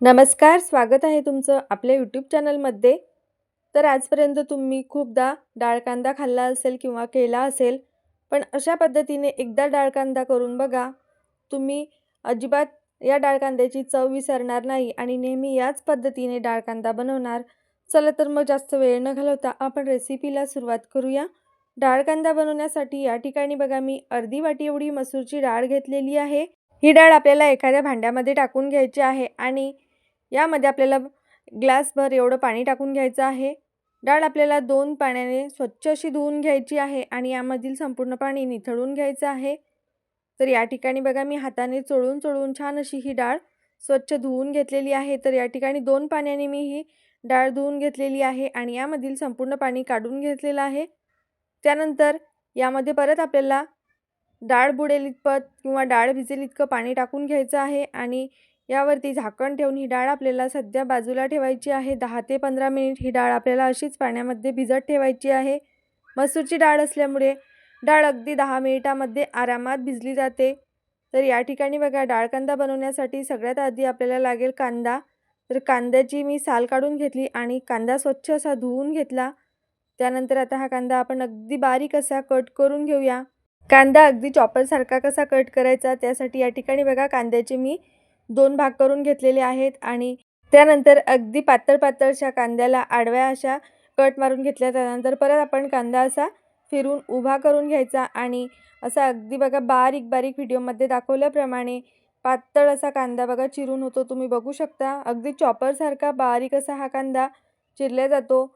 नमस्कार स्वागत आहे तुमचं आपल्या यूट्यूब चॅनलमध्ये तर आजपर्यंत तुम्ही खूपदा डाळ कांदा खाल्ला असेल किंवा केला असेल पण अशा पद्धतीने एकदा डाळ कांदा करून बघा. तुम्ही अजिबात या डाळ कांद्याची चव विसरणार नाही आणि नेहमी याच पद्धतीने डाळ कांदा बनवणार. चला तर मग जास्त वेळ न घालवता आपण रेसिपीला सुरुवात करूया. डाळ कांदा बनवण्यासाठी या ठिकाणी बघा मी अर्धी वाटी एवढी मसूरची डाळ घेतलेली आहे. ही डाळ आपल्याला एखाद्या भांड्यामध्ये टाकून घ्यायची आहे आणि यामध्ये आपल्याला ग्लासभर एवढं पाणी टाकून घ्यायचं आहे. डाळ आपल्याला दोन पाण्याने स्वच्छ अशी धुवून घ्यायची आहे आणि यामधील संपूर्ण पाणी निथळून घ्यायचं आहे. तर या ठिकाणी बघा मी हाताने चोळून चोळून छान अशी ही डाळ स्वच्छ धुवून घेतलेली आहे. तर या ठिकाणी दोन पाण्याने मी ही डाळ धुवून घेतलेली आहे आणि यामधील संपूर्ण पाणी काढून घेतलेलं आहे. त्यानंतर यामध्ये परत आपल्याला डाळ बुडेल इतपत किंवा डाळ भिजेल इतकं पाणी टाकून घ्यायचं आहे आणि यावरती झाकण ठेवून ही डाळ आपल्याला सध्या बाजूला ठेवायची आहे. दहा ते पंधरा मिनिट ही डाळ आपल्याला अशीच पाण्यामध्ये भिजत ठेवायची आहे. मसूरची डाळ असल्यामुळे डाळ अगदी दहा मिनिटामध्ये आरामात भिजली जाते. तर या ठिकाणी बघा डाळ कांदा बनवण्यासाठी सगळ्यात आधी आपल्याला लागेल कांदा. तर कांद्याची मी साल काढून घेतली आणि कांदा स्वच्छ असा धुवून घेतला. त्यानंतर आता हा कांदा आपण अगदी बारीक असा कट करून घेऊया. कांदा अगदी चॉपरसारखा कसा कट करायचा त्यासाठी या ठिकाणी बघा कांद्याचे मी दोन भाग करून घेतलेले आहेत आणि त्यानंतर अगदी पातळ पातळशा कांद्याला आडव्या अशा कट मारून घेतल्या. त्यानंतर परत आपण कांदा असा फिरून उभा करून घ्यायचा आणि असा अगदी बघा बारीक बारीक व्हिडिओमध्ये दाखवल्याप्रमाणे पातळ असा कांदा बघा चिरून होतो. तुम्ही बघू शकता. अगदी चॉपरसारखा बारीक असा हा कांदा चिरला जातो.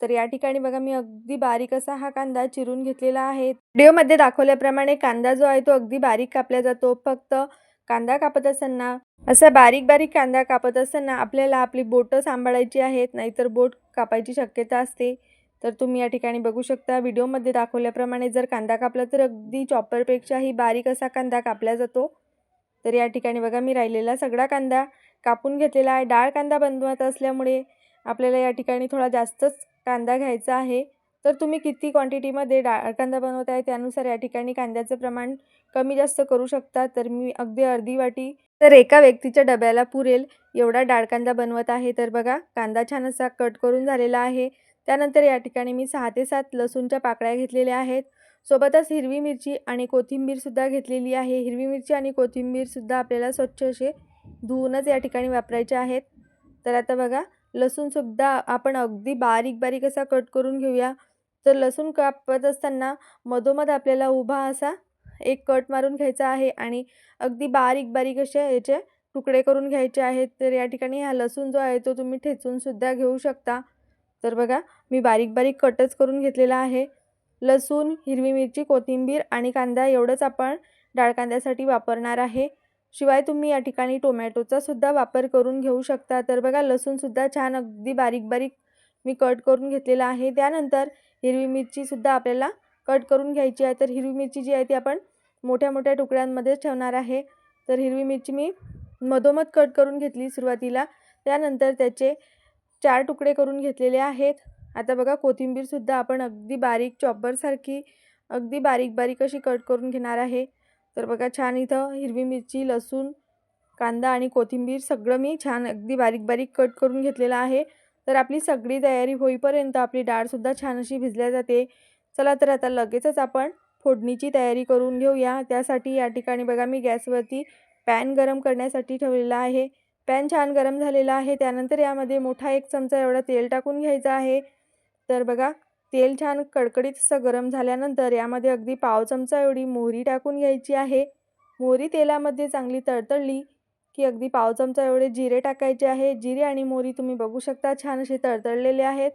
तर या ठिकाणी बघा मी अगदी बारीक असा हा कांदा चिरून घेतलेला आहे. व्हिडिओमध्ये दाखवल्याप्रमाणे कांदा जो आहे तो अगदी बारीक कापला जातो. फक्त कांदा कापत असताना असा बारीक बारीक कांदा कापत असताना आपल्याला आपली बोटं सांभाळायची आहेत नाहीतर बोट कापायची शक्यता असते. तर तुम्ही या ठिकाणी बघू शकता व्हिडिओमध्ये दाखवल्याप्रमाणे जर कांदा कापला तर अगदी चॉपरपेक्षाही बारीक असा कांदा कापला जातो. तर या ठिकाणी बघा मी राहिलेला सगळा कांदा कापून घेतलेला आहे. डाळ कांदा बनवत असल्यामुळे आपल्याला या ठिकाणी थोडा जास्तच कांदा घ्यायचा आहे. तर तुम्ही किती क्वांटिटीमध्ये डाळ कांदा बनवत आहे त्यानुसार या ठिकाणी कांद्याचं प्रमाण कमी जास्त करू शकता. तर मी अगदी अर्धी वाटी तर एका व्यक्तीच्या डब्याला पुरेल एवढा डाळ कांदा बनवत आहे. तर बघा कांदा छान असा कट करून झालेला आहे. त्यानंतर या ठिकाणी मी सहा ते सात लसूणच्या पाकळ्या घेतलेल्या आहेत. सोबतच हिरवी मिरची आणि कोथिंबीरसुद्धा घेतलेली आहे. हिरवी मिरची आणि कोथिंबीरसुद्धा आपल्याला स्वच्छ असे धुवूनच या ठिकाणी वापरायचे आहेत. तर आता बघा लसूणसुद्धा आपण अगदी बारीक बारीक असा कट करून घेऊया. तर लसूण कापत असताना मधोमध आपल्याला उभा असा एक कट मारून घ्यायचा आहे आणि अगदी बारीक बारीक असे याचे तुकडे करून घ्यायचे आहेत. तर या ठिकाणी हा लसूण जो आहे तो तुम्ही ठेचूनसुद्धा घेऊ शकता. तर बघा मी बारीक बारीक कटच करून घेतलेला आहे. लसूण हिरवी मिरची कोथिंबीर आणि कांदा एवढंच आपण डाळ कांद्यासाठी वापरणार आहे. शिवाय तुम्ही या ठिकाणी टोमॅटोचा सुद्धा वापर करून घेऊ शकता. तर बघा लसूणसुद्धा छान अगदी बारीक बारीक मी कट करून घेतलेला आहे. त्यानंतर हिरवी मिरचीसुद्धा आपल्याला कट करून घ्यायची आहे. तर हिरवी मिरची जी आहे ती आपण मोठ्या मोठ्या तुकड्यांमध्येच ठेवणार आहे. तर हिरवी मिरची मी मधोमध कट करून घेतली सुरुवातीला. त्यानंतर त्याचे चार तुकडे करून घेतलेले आहेत. आता बघा कोथिंबीरसुद्धा आपण अगदी बारीक चॉपरसारखी अगदी बारीक बारीक अशी कट करून घेणार आहे. तर बघा छान इथं हिरवी मिरची लसूण कांदा आणि कोथिंबीर सगळं मी छान अगदी बारीक बारीक कट करून घेतलेलं आहे. तर आपली सगळी तयारी होईपर्यंत आपली डाळसुद्धा छान अशी भिजल्या जाते. चला तर आता लगेचच आपण फोडणीची तयारी करून घेऊया. त्यासाठी या ठिकाणी बघा मी गॅसवरती पॅन गरम करण्यासाठी ठेवलेला आहे. पॅन छान गरम झालेला आहे. त्यानंतर यामध्ये मोठा एक चमचा एवढा तेल टाकून घ्यायचा आहे. तर बघा तेल छान कडकडीत असं गरम झाल्यानंतर यामध्ये अगदी पाव चमचा एवढी मोहरी टाकून घ्यायची आहे. मोहरी तेलामध्ये चांगली तळतळली की अगदी पाव चमचा एवढे जिरे टाकायचे आहे जिरे आणि मोरी तुम्ही बघू शकता छान असे तळतळलेले आहेत.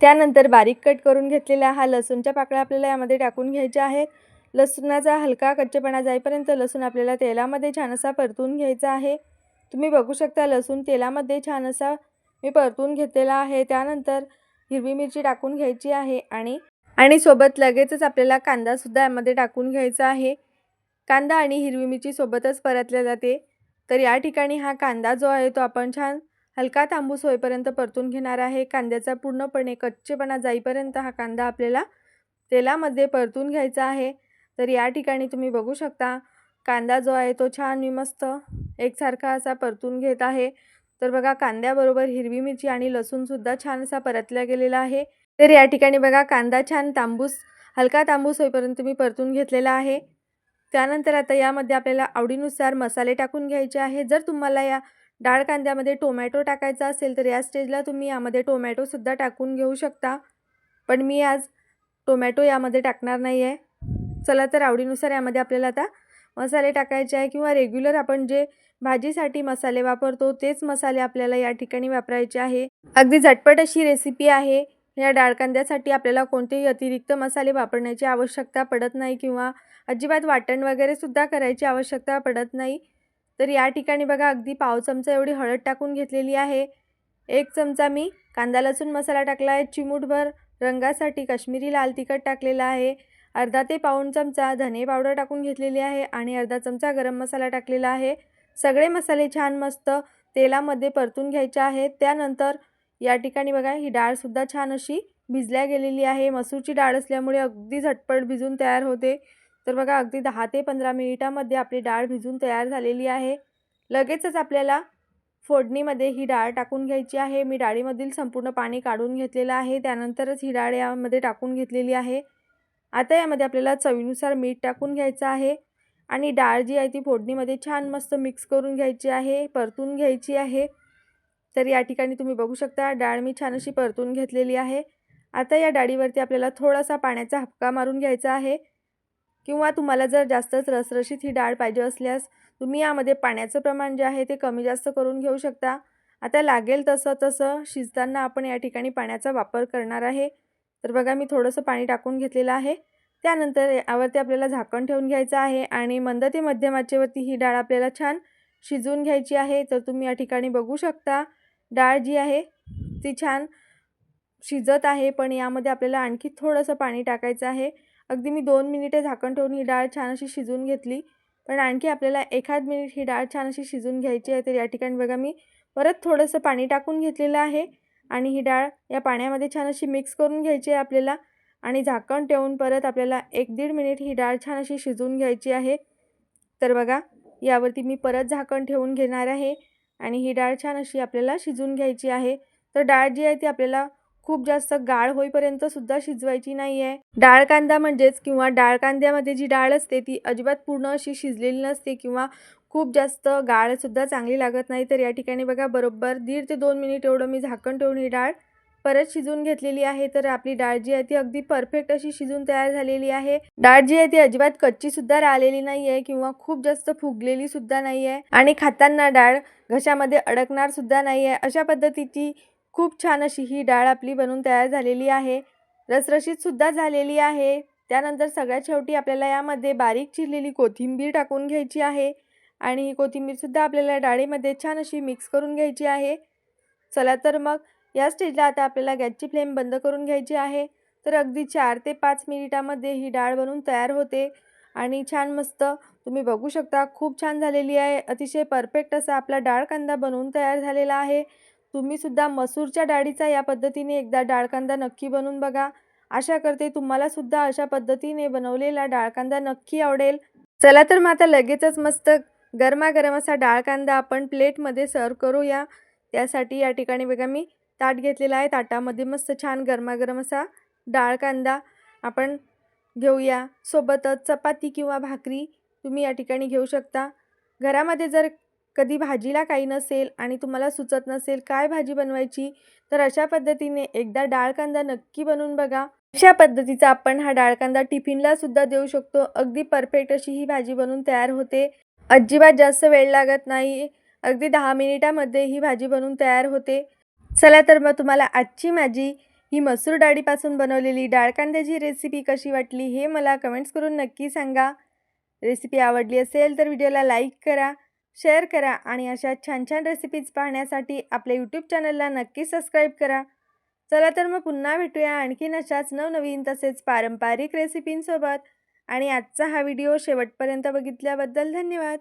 त्यानंतर बारीक कट करून घेतलेल्या हा लसूणच्या पाकळ्या आपल्याला यामध्ये टाकून घ्यायच्या आहेत. लसूणाचा हलका कच्चेपणा जाईपर्यंत लसूण आपल्याला तेलामध्ये छान असा परतून घ्यायचा आहे. तुम्ही बघू शकता लसूण तेलामध्ये छान असा मी परतून घेतलेला आहे. त्यानंतर हिरवी मिरची टाकून घ्यायची आहे आणि आणि सोबत लगेचच आपल्याला कांदासुद्धा यामध्ये टाकून घ्यायचा आहे. कांदा आणि हिरवी मिरची सोबतच परतल्या जाते. तर या ठिकाणी हा कांदा जो आहे तो आपण छान हलका तांबूस होईपर्यंत परतून घेणार आहे. कांद्याचा पूर्णपणे कच्चेपणा जाईपर्यंत हा कांदा आपल्याला तेलामध्ये परतून घ्यायचा आहे. तर या ठिकाणी तुम्ही बघू शकता कांदा जो आहे तो छान मी मस्त एकसारखा असा परतून घेत आहे. तर बघा कांद्याबरोबर हिरवी मिरची आणि लसूणसुद्धा छान असा परतला गेलेला आहे. तर या ठिकाणी बघा कांदा छान तांबूस हलका तांबूस होईपर्यंत मी परतून घेतलेला आहे. त्यानंतर आता यामध्ये आपल्याला आवडीनुसार मसाले टाकून घ्यायचे आहे. जर तुम्हाला या डाळ कांद्यामध्ये टोमॅटो टाकायचा असेल तर या स्टेजला तुम्ही यामध्ये टोमॅटोसुद्धा टाकून घेऊ शकता. पण मी आज टोमॅटो यामध्ये टाकणार नाही आहे. चला तर आवडीनुसार यामध्ये आपल्याला आता मसाले टाकायचे आहे किंवा रेग्युलर आपण जे भाजीसाठी मसाले वापरतो तेच मसाले आपल्याला या ठिकाणी वापरायचे आहे. अगदी झटपट अशी रेसिपी आहे. या डाळ कांद्यासाठी आपल्याला कोणतेही अतिरिक्त मसाले वापरण्याची आवश्यकता पडत नाही किंवा अजिबात वाटण वगैरेसुद्धा करायची आवश्यकता पडत नाही. तर या ठिकाणी बघा अगदी पाव चमचा एवढी हळद टाकून घेतलेली आहे. एक चमचा मी कांदा लसूण मसाला टाकला आहे. चिमूटभर रंगासाठी काश्मीरी लाल तिखट टाकलेला आहे. अर्धा ते पाऊण चमचा धने पावडर टाकून घेतलेली आहे आणि अर्धा चमचा गरम मसाला टाकलेला आहे. सगळे मसाले छान मस्त तेलामध्ये परतून घ्यायचे आहेत. त्यानंतर या ठिकाणी बघा ही डाळसुद्धा छान अशी भिजल्या गेलेली आहे. मसूरची डाळ असल्यामुळे अगदी झटपट भिजून तयार होते. तर बघा अगदी दहा ते पंधरा मिनिटामध्ये आपली डाळ भिजून तयार झालेली आहे. लगेचच आपल्याला फोडणीमध्ये ही डाळ टाकून घ्यायची आहे. मी डाळीमधील संपूर्ण पाणी काढून घेतलेलं आहे. त्यानंतरच ही डाळ यामध्ये टाकून घेतलेली आहे. आता यामध्ये आपल्याला चवीनुसार मीठ टाकून घ्यायचं आहे आणि डाळ जी आहे ती फोडणीमध्ये छान मस्त मिक्स करून घ्यायची आहे परतून घ्यायची आहे. तर या ठिकाणी तुम्ही बघू शकता डाळ मी छान अशी परतून घेतलेली आहे. आता या डाळीवरती आपल्याला थोडासा पाण्याचा हपका मारून घ्यायचा आहे. किंवा तुम्हाला जर जास्तच रसरशीत ही डाळ पाहिजे असल्यास तुम्ही यामध्ये पाण्याचं प्रमाण जे आहे ते कमी जास्त करून घेऊ शकता. आता लागेल तसं तसं शिजताना आपण या ठिकाणी पाण्याचा वापर करणार आहे. तर बघा मी थोडंसं पाणी टाकून घेतलेलं आहे. त्यानंतर यावरती आपल्याला झाकण ठेवून घ्यायचं आहे आणि मंद ते मध्यम आचेवरती ही डाळ आपल्याला छान शिजवून घ्यायची आहे. तर तुम्ही या ठिकाणी बघू शकता डाळ जी आहे ती छान शिजत आहे पण यामध्ये आपल्याला आणखी थोडंसं पाणी टाकायचं आहे. अगदी मी दोन मिनिटे झाकण ठेवून ही डाळ छान अशी शिजवून घेतली. पण आणखी आपल्याला एखाद मिनिट ही डाळ छान अशी शिजून घ्यायची आहे तर या ठिकाणी बघा मी परत थोडंसं पाणी टाकून घेतलेलं आहे. आणि ही डाळ या पाण्यामध्ये छान अशी मिक्स करून घ्यायची आहे आपल्याला. आणि झाकण ठेवून परत आपल्याला एक दीड मिनिट ही डाळ छान अशी शिजवून घ्यायची आहे. तर बघा यावरती मी परत झाकण ठेवून घेणार आहे. आणि ही डाळ छान अशी आपल्याला शिजून घ्यायची आहे. तर डाळ जी आहे ती आपल्याला खूप जास्त गाळ होईपर्यंत सुद्धा शिजवायची नाही आहे डाळ कांदा म्हणजेच किंवा डाळ कांद्यामध्ये जी डाळ असते ती अजिबात पूर्ण अशी शिजलेली नसते किंवा खूप जास्त गाळसुद्धा चांगली लागत नाही. तर या ठिकाणी बघा बरोबर दीड ते दोन मिनिट एवढं मी झाकण ठेवून ही डाळ परत शिजवून घेतलेली आहे तर आपली डाळ जी आहे ती अगदी परफेक्ट अशी शिजून तयार झालेली आहे. डाळ जी आहे ती अजिबात कच्ची सुद्धा राहिलेली नाही आहे किंवा खूप जास्त फुगलेली सुद्धा नाही आहे आणि खाताना डाळ घशामध्ये अडकणार सुद्धा नाही आहे अशा पद्धतीची खूप छान अशी ही डाळ आपली बनून तयार झालेली आहे. रसरशीत सुद्धा झालेली आहे. त्यानंतर सगळ्यात शेवटी आपल्याला यामध्ये बारीक चिरलेली कोथिंबीर टाकून घ्यायची आहे आणि ही कोथिंबीरसुद्धा आपल्याला डाळीमध्ये छान अशी मिक्स करून घ्यायची आहे. चला तर मग या स्टेजला आता आपल्याला गॅसची फ्लेम बंद करून घ्यायची आहे. तर अगदी चार ते पाच मिनिटामध्ये ही डाळ बनून तयार होते. आणि छान मस्त तुम्ही बघू शकता खूप छान झालेली आहे. अतिशय परफेक्ट असा आपला डाळ कांदा बनवून तयार झालेला आहे. तुम्हीसुद्धा मसूरच्या डाळीचा या पद्धतीने एकदा डाळ कांदा नक्की बनवून बघा. आशा करते तुम्हालासुद्धा अशा पद्धतीने बनवलेला डाळ कांदा नक्की आवडेल. चला तर मग आता लगेचच मस्त गरमागरम असा डाळ कांदा आपण प्लेटमध्ये सर्व करूया. त्यासाठी या ठिकाणी बघा मी ताट घेतलेला आहे. ताटामध्ये मस्त छान गरमागरम असा डाळ कांदा आपण घेऊया. सोबतच चपाती किंवा भाकरी तुम्ही या ठिकाणी घेऊ शकता. घरामध्ये जर कधी भाजीला काही नसेल आणि तुम्हाला सुचत नसेल काय भाजी बनवायची तर अशा पद्धतीने एकदा डाळ कांदा नक्की बनवून बघा. अशा पद्धतीचा आपण हा डाळ कांदा टिफिनला सुद्धा देऊ शकतो. अगदी परफेक्ट अशी ही भाजी बनवून तयार होते. अजिबात जास्त वेळ लागत नाही. अगदी दहा मिनिटामध्ये ही भाजी बनवून तयार होते. चला तर मग तुम्हाला आजची माझी ही मसूर डाळीपासून बनवलेली डाळ कांद्याची रेसिपी कशी वाटली हे मला कमेंट्स करून नक्की सांगा. रेसिपी आवडली असेल तर व्हिडिओला लाईक करा शेअर करा आणि अशा छान छान रेसिपीज पाहण्यासाठी आपल्या यूट्यूब चॅनलला नक्की सबस्क्राईब करा. चला तर मग पुन्हा भेटूया आणखीन अशाच नवनवीन तसेच पारंपरिक रेसिपींसोबत आणि आजचा हा व्हिडिओ शेवटपर्यंत बघितल्याबद्दल धन्यवाद.